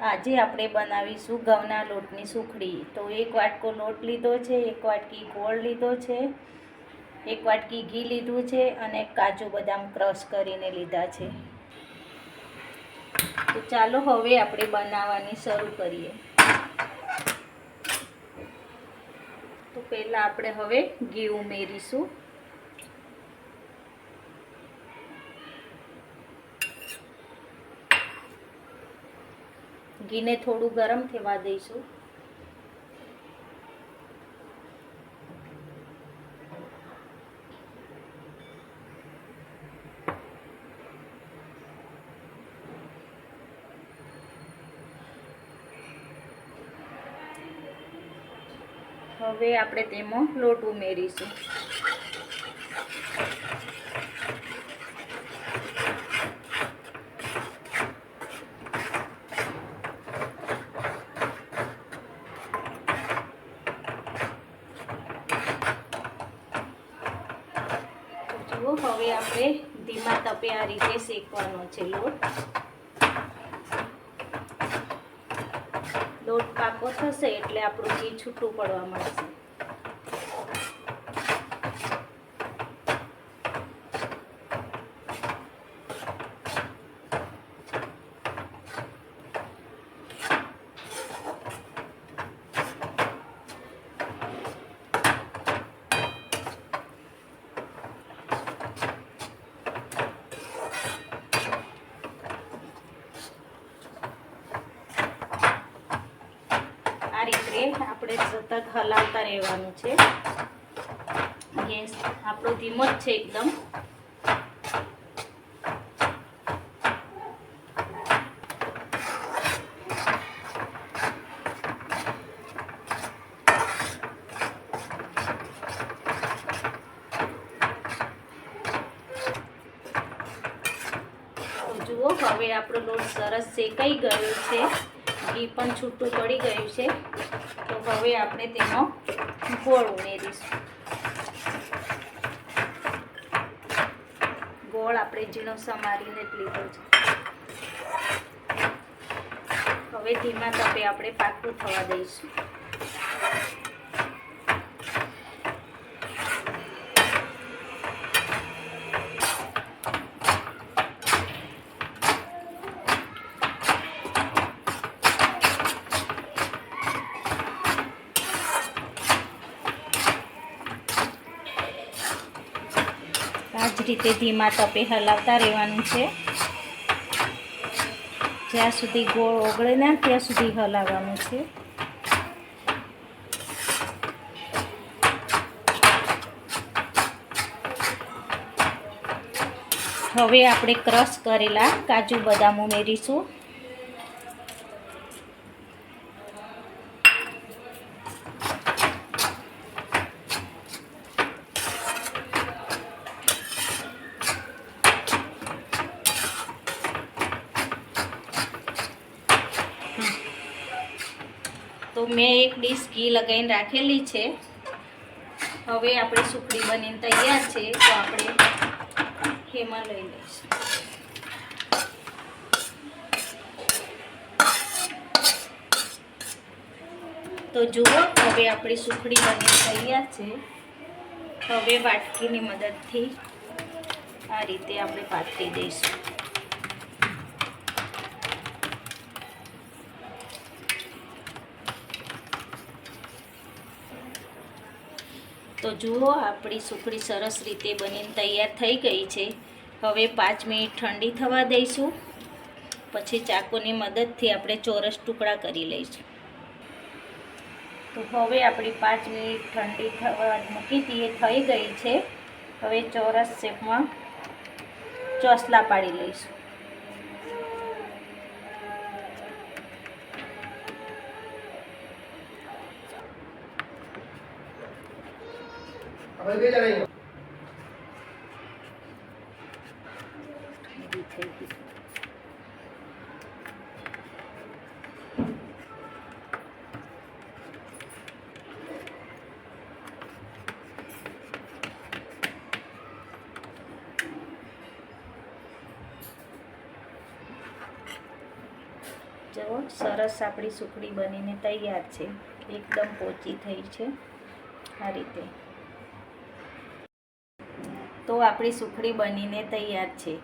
આજે આપણે બનાવીશું ઘઉંના લોટની સુખડી. તો એક વાટકો લોટ લીધો છે, એક વાટકી ગોળ લીધો છે, એક વાટકી ઘી લીધું છે અને કાજુ બદામ ક્રશ કરીને લીધા છે. તો ચાલો હવે આપણે બનાવવાની શરૂ કરીએ. તો પહેલાં આપણે હવે ઘી ઉમેરીશું. ઘીને થોડું ગરમ થવા દઈશું. હવે આપણે તેમાં લોટ ઉમેરીશું. જુઓ હવે આપણે ધીમા તપે આ રીતે શેકવાનો છે લોટ. લોટ પાકો થશે એટલે આપણું ઘી છૂટું પડવા માંડશે. આ આપણે સતત હલાવતા રહેવાનું છે. ગેસ આપણો ધીમો જ છે એકદમ. જુઓ, હવે આપણો લોટ સરસ શેકાઈ ગયો છે. ઘી પણ છૂટું પડી ગયું છે. તો હવે આપણે તેનો ગોળ ઉમેરીશું. ગોળ આપણે ઝીણો સમારીને જ લીધો છે. હવે ધીમા તપે આપણે પાકું થવા દઈશું. રીતે ધીમા તપે હલાવતા રહેવાનું છે. જ્યાં સુધી ગોળ ઓગળે ના ત્યાં સુધી હલાવવાનું છે. હવે આપણે ક્રશ કરેલા કાજુ બદામ ઉમેરીશું. તો મેં એક ડીશ ઘી લગાવીને રાખેલી છે. હવે આપણે સુખડી બનીને તૈયાર છે, તો આપણે એમાં લઈ લઈશું. તો જુઓ, હવે આપણી સુખડી બની તૈયાર છે. હવે વાટકીની મદદથી આ રીતે આપણે પાથરી દઈશું. તો જુઓ, આપણી સુખડી સરસ રીતે બનીને તૈયાર થઈ ગઈ છે. હવે પાંચ મિનિટ ઠંડી થવા દઈશું. પછી ચાકુની મદદથી આપણે ચોરસ ટુકડા કરી લઈશું. તો હવે આપણી પાંચ મિનિટ ઠંડી થવા મૂકી દઈએ થઈ ગઈ છે. હવે ચોરસ શેપમાં ચોસલા પાડી લઈશું. જુઓ સરસ આપણી સુખડી બનીને તૈયાર છે. એકદમ પોચી થઈ છે. આ રીતે. તો આપણી સુખડી બનીને તૈયાર છે.